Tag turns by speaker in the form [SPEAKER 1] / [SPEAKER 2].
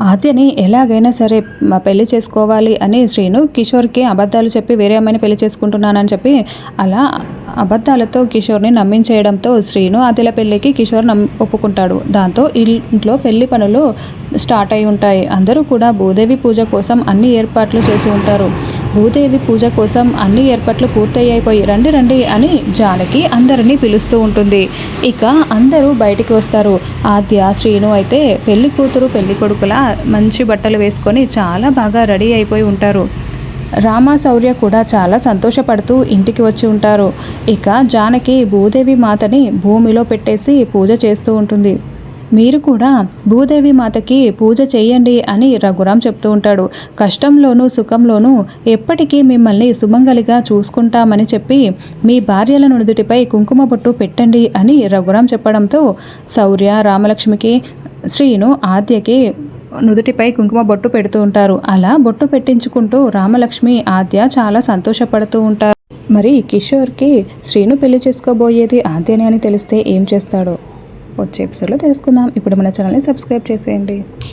[SPEAKER 1] ఆద్యని ఎలాగైనా సరే పెళ్ళి చేసుకోవాలి అని శ్రీను కిషోర్కి అబద్ధాలు చెప్పి వేరే అమ్మాయిని పెళ్ళి చేసుకుంటున్నానని చెప్పి అలా అబద్ధాలతో కిషోర్ని నమ్మించేయడంతో శ్రీను ఆద్యల పెళ్ళికి కిషోర్ నమ్ ఒప్పుకుంటాడు. దాంతో ఇంట్లో పెళ్ళి పనులు స్టార్ట్ అయి ఉంటాయి. అందరూ కూడా భూదేవి పూజ కోసం అన్ని ఏర్పాట్లు చేసి ఉంటారు. భూదేవి పూజ కోసం అన్ని ఏర్పాట్లు పూర్తయ్యిపోయి రండి రండి అని జానకి అందరినీ పిలుస్తూ ఉంటుంది. ఇక అందరూ బయటికి వస్తారు. ఆద్య శ్రీను అయితే పెళ్ళి కూతురు పెళ్ళి కొడుకుల మంచి బట్టలు వేసుకొని చాలా బాగా రెడీ అయిపోయి ఉంటారు. రామ శౌర్య కూడా చాలా సంతోషపడుతూ ఇంటికి వచ్చి ఉంటారు. ఇక జానకి భూదేవి మాతని భూమిలో పెట్టేసి పూజ చేస్తూ ఉంటుంది. మీరు కూడా భూదేవి మాతకి పూజ చేయండి అని రఘురాం చెప్తూ ఉంటాడు. కష్టంలోనూ సుఖంలోనూ ఎప్పటికీ మిమ్మల్ని సుమంగలిగా చూసుకుంటామని చెప్పి మీ భార్యల నుదుటిపై కుంకుమ బొట్టు పెట్టండి అని రఘురాం చెప్పడంతో శౌర్య రామలక్ష్మికి శ్రీను ఆద్యకి నుదుటిపై కుంకుమ బొట్టు పెడుతూ ఉంటారు. అలా బొట్టు పెట్టించుకుంటూ రామలక్ష్మి ఆద్య చాలా సంతోషపడుతూ ఉంటారు. మరి కిషోర్కి శ్రీను పెళ్ళి చేసుకోబోయేది ఆద్యనే అని తెలిస్తే ఏం చేస్తాడో? వచ్చే ఎపిసోడ్లో తెలుసుకుందాం. ఇప్పుడు మన ఛానల్ని సబ్స్క్రైబ్ చేసేయండి.